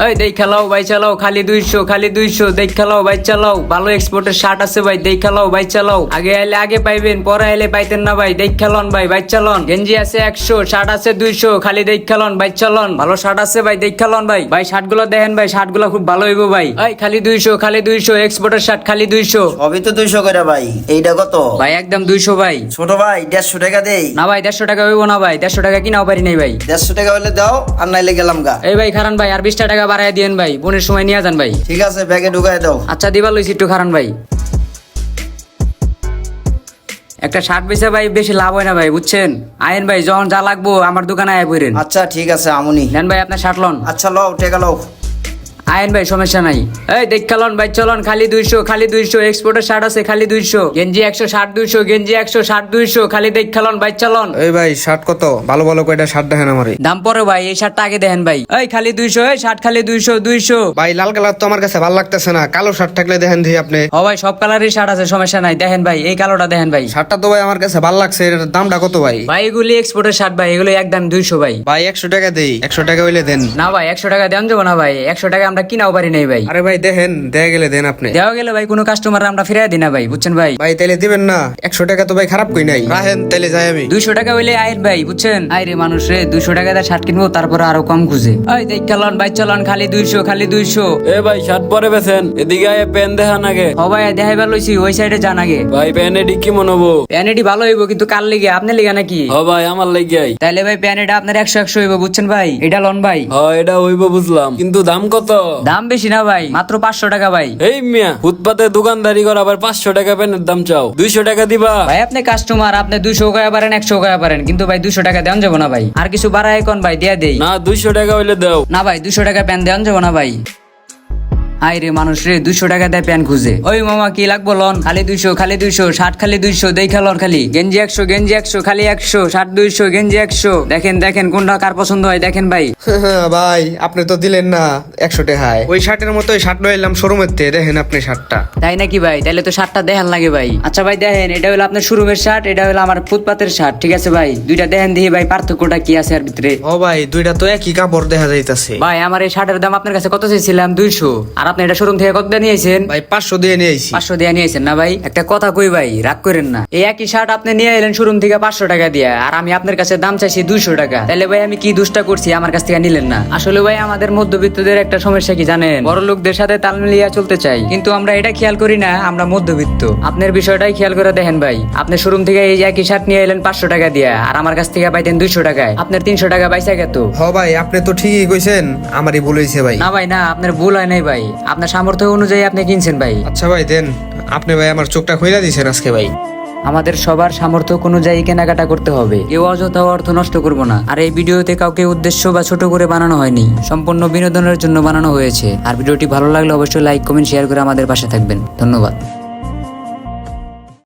এই দেখ খেলাও ভাই চালাও। খালি দুইশো খালি দুইশো। দেখ খেলাও ভাই চালাও। ভালো এক্সপোর্টের শার্ট আছে ভাই দেখ খেলাও ভাই চালাও। আগে এলে আগে পাইবেন পরে এলে পাইতেন না ভাই। দেখ খেলন ভাই ভাই চালন। গেঞ্জি আছে একশো শার্ট আছে দুইশো। খালি দেখ খেলন ভাই চালন। ভালো শার্ট আছে ভাই দেখ খেলন ভাই। ভাই শার্টগুলো দেখেন ভাই শার্টগুলো খুব ভালো হইব ভাই। এই খালি দুইশো খালি দুইশো। এক্সপোর্টের শার্ট খালি দুইশো। সবই তো দুইশো করে ভাই। এইটা কত? ভাই একদম দুইশো ভাই। ছোট ভাই দেড়শো টাকা দেই। না ভাই দেড়শো টাকা হইব না ভাই। দেড়শো টাকা কিনাও পারি নাই ভাই। দেড়শো টাকা হলে দাও আর নাইলে গেলাম গা। এই ভাই খারান ভাই আর বিশটা টাকা বাড়াই দিয়েন ভাই বোনের সময় নিয়ে যান ভাই। ঠিক আছে ব্যাগে ঢুকাই দাও। আচ্ছা দিবা লইছি একটু খারান ভাই। একটা শার্ট বেচে ভাই বেশি লাভ হয় না ভাই বুঝছেন? আয়েন ভাই যখন যা লাগবো আমার দোকানে আয় পড়েন। আচ্ছা ঠিক আছে আমুনি। নেন ভাই আপনার শার্ট লন। আচ্ছা লও টেকা লও। আইন ভাই সমস্যা নাই। এই দেখ লন ভাই চলন খালি দুইশো খালি দুইশো এক্সপোর্টের শার্ট আছে খালি দুইশো। গেঞ্জি একশো ষাট দুইশো গেঞ্জি একশো ষাট দুইশো খালি দেখ লন ভাই চলন। এই ভাই শার্ট কত? ভালো ভালো কয়টা শার্ট দেখেন আমারে। দাম পরে ভাই এই শার্টটা আগে দেখেন ভাই। এই খালি দুইশো এই শার্ট খালি দুইশো দুইশো। ভাই লাল কালার তো আমার কাছে ভালো লাগতেছে না। কালো শার্ট থাকলে দেখেন দিই আপনি। ও ভাই সব কালারই শার্ট আছে সমস্যা নাই। দেখেন ভাই এই কালোটা দেখেন ভাই। শার্টটা তো ভাই আমার কাছে ভালো লাগছে এটার দামটা কত ভাই? ভাই এগুলি এক্সপোর্টের শার্ট ভাই এগুলো একদম দুইশো ভাই। ভাই একশো টাকা দেই একশো টাকা হইলে দেন। না ভাই একশো টাকা দেন যাব না ভাই একশো টাকা আমরা কিনাও পারি নাই ভাই। আরে ভাই দেখেন দেয়া গেলে দেন আপনি। দেওয়া গেলে ভাই কোনো কাস্টমার আমরা ফিরাই দিই না ভাই বুঝছেন ভাই? ভাই তাইলে দিবেন না। একশো টাকা তো ভাই খারাপ কই নাই। রাহেন তাইলে যাই আমি। দুইশো টাকা হইলে আয়ের ভাই বুঝছেন? আয় রে মানুষ রে দুইশো টাকা দিয়ে শার্ট কিনবো তারপরে আরও কম খুঁজে। ওই দেখ চালান ভাই চালান খালি দুইশো খালি দুইশো। এ ভাই শার্ট পরে বেছেন? এদিকে আয় প্যান দেখান আগে। ও ভাই দেখাইবার লইছি ওই সাইডে যান আগে। ভাই প্যান এডি কি মনে হব? প্যানেটি ভালো হইব কিন্তু কার লিগে? আপনি লিগে নাকি? হ ভাই আমার লেগে আই তাইলে ভাই প্যানেটা আপনার একশো একশো হইব বুঝছেন ভাই? এটা লন ভাই। হ এটা হইব বুঝলাম। কিন্তু দাম কত? দাম বেশি না ভাই মাত্র পাঁচশো টাকা ভাই। এই মিয়া ফুটপাতে দোকানদারি কর আবার পাঁচশো টাকা প্যানের দাম চাও। দুইশো টাকা দিবা। ভাই আপনি কাস্টমার আপনি দুইশো গায়ে পারেন একশো গায়ে পারেন কিন্তু ভাই দুইশো টাকা দেন যাব না ভাই। আর কিছু বাড়ায় কোন ভাই দিয়া দেই। না দুইশো টাকা হইলে দাও। না ভাই দুইশো টাকা প্যান দেন যাব না ভাই। আই রে মানুষ রে দুশো টাকা দেয় প্যান খুঁজে। ওই মামা কি লাগবো লন? খালি দুইশো খালি দুইশো ষাট খালি দুইশো দেখা লন খালি। গেঞ্জি একশো গেঞ্জি একশো খালি একশো ষাট দুইশো গেঞ্জি একশো। দেখেন দেখেন কোনটা কার পছন্দ হয় দেখেন ভাই। ভাই আপনি তো দিলেন না একশো টাকায়। ওই শার্টের মতো শার্ট লইলাম শোরুমের থেকে দেখেন আপনি শার্টটা তাই নাকি ভাই? তাহলে তো শার্টটা দেখান লাগে ভাই। আচ্ছা ভাই দেখেন এটা হলো আপনার শোরুমের শার্ট এটা হলো আমার ফুটপাতের শার্ট ঠিক আছে ভাই? দুইটা দেখেন দেখি ভাই পার্থক্যটা কি আছে আর ভিতরে? ও ভাই দুইটা তো একই কাপড় দেখা যাইতাছে। ভাই আমার এই শার্টের দাম আপনার কাছে কত চাইছিলাম? দুইশো। আর আপনি এটা শোরুম থেকে কত দিয়ে নিয়েছেন? ভাই পাঁচশো দিয়ে নিয়ে আইছি পাঁচশো দিয়ে নিয়েছেন না ভাই? একটা কথা কই ভাই রাগ করেন না। এই একই শার্ট আপনি নিয়ে এলেন শোরুম থেকে পাঁচশো টাকা দিয়ে আর আমি আপনার কাছে দাম চাইছি দুইশো টাকা। তাহলে ভাই আমি কি দুষ্টা করছি আমার কাছ থেকে নিলেন না? আসলে ভাই আমাদের মধ্যবিত্তদের একটা সমস্যা কি জানেন? বড় লোকদের সাথে তাল মিলিয়ে চলতে চাই কিন্তু আমরা এটা খেয়াল করি না আমরা মধ্যবিত্ত। আপনার বিষয়টাই খেয়াল করে দেখেন ভাই আপনি শোরুম থেকে এই একই শার্ট নিয়ে এলেন পাঁচশো টাকা দিয়ে আর আমার কাছ থেকে পাইতেন দুইশো টাকায়। আপনার তিনশো টাকা পাইসা গেত হ ভাই আপনি তো ঠিকই কইছেন আমারই ভুল হয়েছে ভাই। না ভাই না আপনার ভুল হয় নাই ভাই। আপনার সামর্থ্য অনুযায়ী আপনি কিনছেন ভাই। আচ্ছা ভাই দেন। আপনি ভাই আমার চোখটা খুলে দিয়েছেন আজকে ভাই। আমাদের সবার সামর্থ্য অনুযায়ী কেনাকাটা করতে হবে। কেউ অযথা অর্থ নষ্ট করব না। আর এই ভিডিওতে কাউকে উদ্দেশ্য বা ছোট করে বানানো হয়নি। সম্পূর্ণ বিনোদনের জন্য বানানো হয়েছে। আর ভিডিওটি ভালো লাগলে অবশ্যই লাইক কমেন্ট শেয়ার করে আমাদের পাশে থাকবেন। ধন্যবাদ।